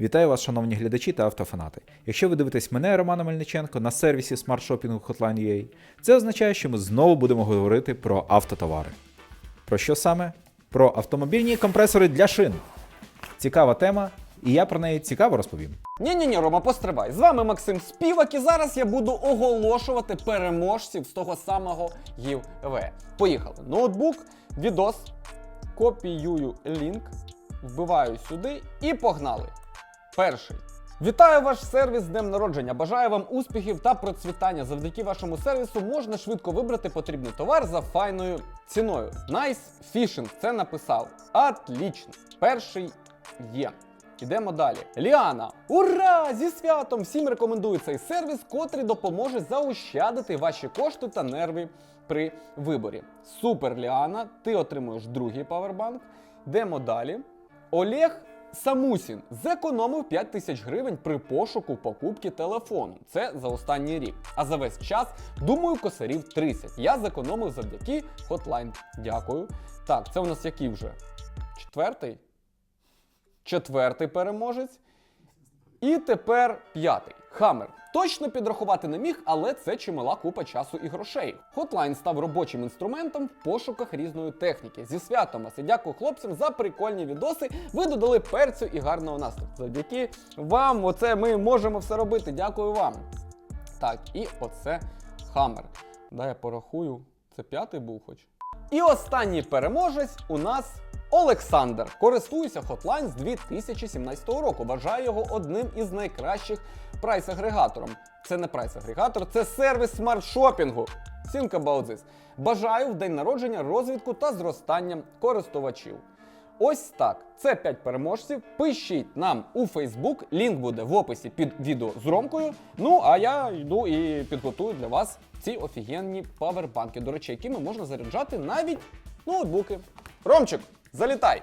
Вітаю вас, шановні глядачі та автофанати. Якщо ви дивитесь мене, Романа Мельниченко, на сервісі смарт-шопінгу Hotline.ua, це означає, що ми знову будемо говорити про автотовари. Про що саме? Про автомобільні компресори для шин. Цікава тема, і я про неї цікаво розповім. Ні, ні, ні, Рома, постривай. З вами Максим Співак, і зараз я буду оголошувати переможців з того самого ГІВВ. Поїхали. Ноутбук, відос, копіюю лінк, вбиваю сюди і погнали. Перший. Вітаю ваш сервіс з днем народження. Бажаю вам успіхів та процвітання. Завдяки вашому сервісу можна швидко вибрати потрібний товар за файною ціною. Nice Fishing це написав. Отлично. Перший є. Ідемо далі. Ліана. Ура! Зі святом! Всім рекомендую цей сервіс, котрий допоможе заощадити ваші кошти та нерви при виборі. Супер, Ліана! Ти отримуєш другий павербанк. Йдемо далі. Олег Самусін зекономив 5 тисяч гривень при пошуку покупки телефону. Це за останній рік. А за весь час, думаю, косарів 30. Я зекономив завдяки Hotline. Дякую. Так, це у нас який вже? Четвертий? Четвертий переможець. І тепер п'ятий. Хаммер. Точно підрахувати не міг, але це чимала купа часу і грошей. Hotline став робочим інструментом в пошуках різної техніки. Зі святом і дякую хлопцям за прикольні відоси. Ви додали перцю і гарного настрою. Завдяки вам, оце ми можемо все робити. Дякую вам. Так, і оце Хаммер. Дай я порахую. Це п'ятий був хоч. І останній переможець у нас Олександр. Користуюся Hotline з 2017 року. Вважаю його одним із найкращих прайс-агрегатором. Це не прайс-агрегатор, це сервіс смарт-шопінгу. Think about this. Бажаю в день народження розвитку та зростання користувачів. Ось так. Це 5 переможців. Пишіть нам у Facebook. Лінк буде в описі під відео з Ромкою. Ну а я йду і підготую для вас ці офігенні павербанки, до речі, якими можна заряджати навіть ноутбуки. Ромчик, залітай!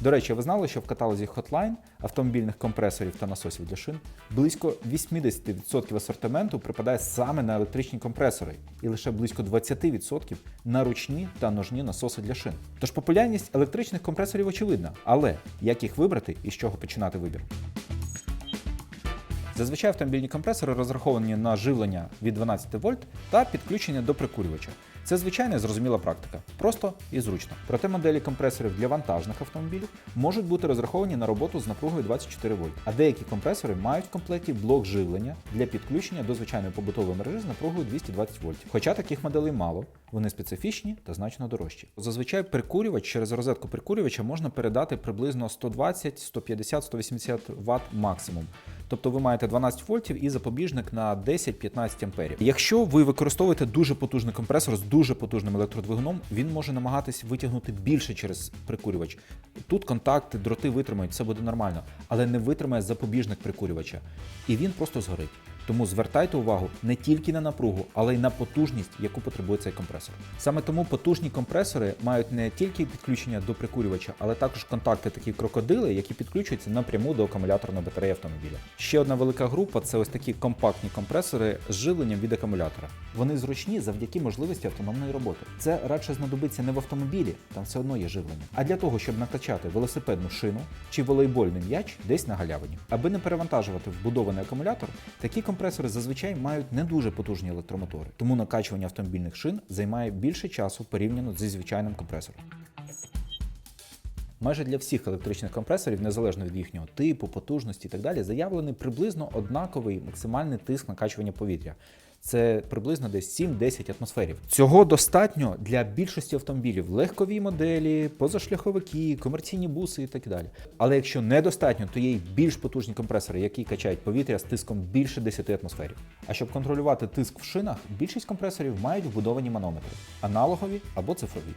До речі, ви знали, що в каталозі Hotline автомобільних компресорів та насосів для шин близько 80% асортименту припадає саме на електричні компресори, і лише близько 20% на ручні та ножні насоси для шин. Тож популярність електричних компресорів очевидна, але як їх вибрати і з чого починати вибір? Зазвичай автомобільні компресори розраховані на живлення від 12 вольт та підключення до прикурювача. Це звичайна зрозуміла практика, просто і зручно. Проте моделі компресорів для вантажних автомобілів можуть бути розраховані на роботу з напругою 24 вольт, а деякі компресори мають в комплекті блок живлення для підключення до звичайної побутової мережі з напругою 220 вольт. Хоча таких моделей мало, вони специфічні та значно дорожчі. Зазвичай прикурювач через розетку прикурювача можна передати приблизно 120, 150, 180 Вт максимум. Тобто ви маєте 12 вольтів і запобіжник на 10-15 амперів. Якщо ви використовуєте дуже потужний компресор з дуже потужним електродвигуном, він може намагатись витягнути більше через прикурювач. Тут контакти, дроти витримають, все буде нормально, але не витримає запобіжник прикурювача. І він просто згорить. Тому звертайте увагу не тільки на напругу, але й на потужність, яку потребує цей компресор. Саме тому потужні компресори мають не тільки підключення до прикурювача, але також контакти такі крокодили, які підключуються напряму до акумуляторної батареї автомобіля. Ще одна велика група це ось такі компактні компресори з живленням від акумулятора. Вони зручні завдяки можливості автономної роботи. Це радше знадобиться не в автомобілі, там все одно є живлення, а для того, щоб накачати велосипедну шину чи волейбольний м'яч десь на галявині. Аби не перевантажувати вбудований акумулятор, такі компресори зазвичай мають не дуже потужні електромотори, тому накачування автомобільних шин займає більше часу порівняно зі звичайним компресором. Майже для всіх електричних компресорів, незалежно від їхнього типу, потужності і так далі, заявлений приблизно однаковий максимальний тиск накачування повітря. Це приблизно десь 7-10 атмосферів. Цього достатньо для більшості автомобілів: легкові моделі, позашляховики, комерційні буси і так далі. Але якщо недостатньо, то є й більш потужні компресори, які качають повітря з тиском більше 10 атмосферів. А щоб контролювати тиск в шинах, більшість компресорів мають вбудовані манометри аналогові або цифрові.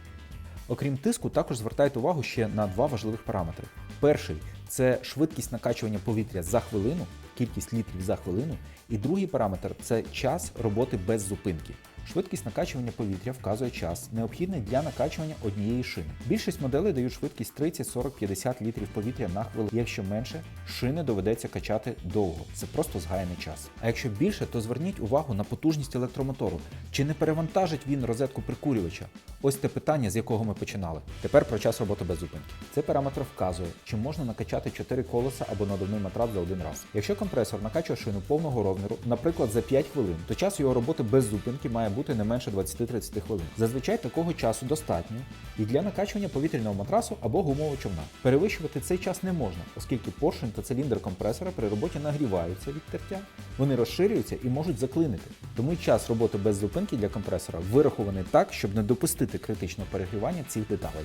Окрім тиску, також звертайте увагу ще на два важливих параметри. Перший це швидкість накачування повітря за хвилину, кількість літрів за хвилину, і другий параметр це час роботи без зупинки. Швидкість накачування повітря вказує час, необхідний для накачування однієї шини. Більшість моделей дають швидкість 30, 40, 50 літрів повітря на хвилину. Якщо менше, шини доведеться качати довго. Це просто згаяний час. А якщо більше, то зверніть увагу на потужність електромотору. Чи не перевантажить він розетку прикурювача? Ось те питання, з якого ми починали. Тепер про час роботи без зупинки. Цей параметр вказує, чи можна накачати 4 колеса або надувний матрац за один раз. Якщо компресор накачує шину повного розміру, наприклад, за 5 хвилин, то час його роботи без зупинки має бути не менше 20-30 хвилин. Зазвичай такого часу достатньо і для накачування повітряного матрасу або гумового човна. Перевищувати цей час не можна, оскільки поршень та циліндр компресора при роботі нагріваються від тертя, вони розширюються і можуть заклинити. Тому час роботи без зупинки для компресора вирахований так, щоб не допустити критичного перегрівання цих деталей.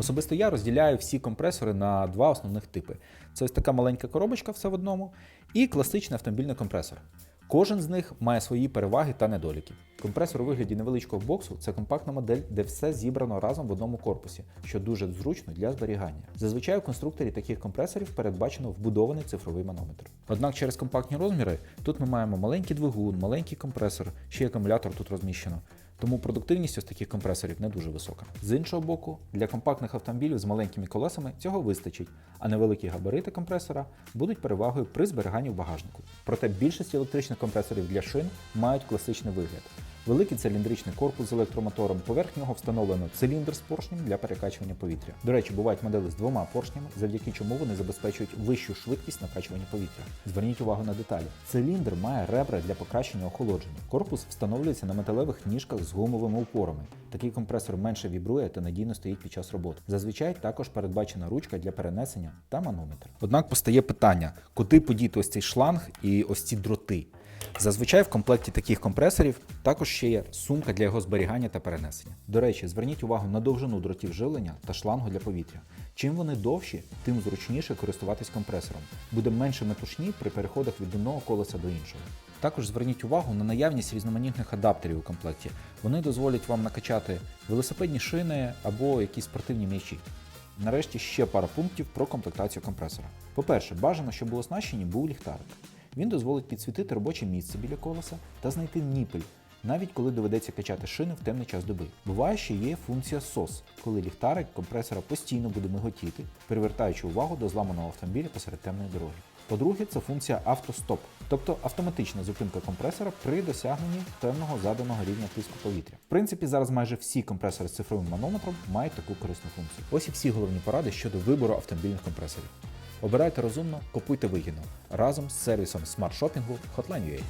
Особисто я розділяю всі компресори на два основних типи: це ось така маленька коробочка, все в одному, і класичний автомобільний компресор. Кожен з них має свої переваги та недоліки. Компресор у вигляді невеличкого боксу це компактна модель, де все зібрано разом в одному корпусі, що дуже зручно для зберігання. Зазвичай у конструкторі таких компресорів передбачено вбудований цифровий манометр. Однак через компактні розміри тут ми маємо маленький двигун, маленький компресор, ще й акумулятор тут розміщено. Тому продуктивність ось таких компресорів не дуже висока. З іншого боку, для компактних автомобілів з маленькими колесами цього вистачить, а невеликі габарити компресора будуть перевагою при зберіганні в багажнику. Проте більшість електричних компресорів для шин мають класичний вигляд. Великий циліндричний корпус з електромотором, поверх нього встановлено циліндр з поршнем для перекачування повітря. До речі, бувають моделі з двома поршнями, завдяки чому вони забезпечують вищу швидкість накачування повітря. Зверніть увагу на деталі. Циліндр має ребра для покращення охолодження. Корпус встановлюється на металевих ніжках з гумовими упорами. Такий компресор менше вібрує та надійно стоїть під час роботи. Зазвичай також передбачена ручка для перенесення та манометр. Однак постає питання, куди подіти ось цей шланг і ось ці дроти. Зазвичай в комплекті таких компресорів також ще є сумка для його зберігання та перенесення. До речі, зверніть увагу на довжину дротів живлення та шлангу для повітря. Чим вони довші, тим зручніше користуватись компресором. Буде менше метушні при переходах від одного колеса до іншого. Також зверніть увагу на наявність різноманітних адаптерів у комплекті. Вони дозволять вам накачати велосипедні шини або якісь спортивні м'ячі. Нарешті ще пара пунктів про комплектацію компресора. По-перше, бажано, щоб у оснащенні був ліхтарик. Він дозволить підсвітити робоче місце біля колеса та знайти ніпель, навіть коли доведеться качати шини в темний час доби. Буває, що є функція SOS, коли ліхтарик компресора постійно буде миготіти, привертаючи увагу до зламаного автомобіля посеред темної дороги. По-друге, це функція автостоп, тобто автоматична зупинка компресора при досягненні певного заданого рівня тиску повітря. В принципі, зараз майже всі компресори з цифровим манометром мають таку корисну функцію. Ось і всі головні поради щодо вибору автомобільних компресорів. Обирайте розумно, купуйте вигідно разом з сервісом смарт-шопінгу Hotline.ua.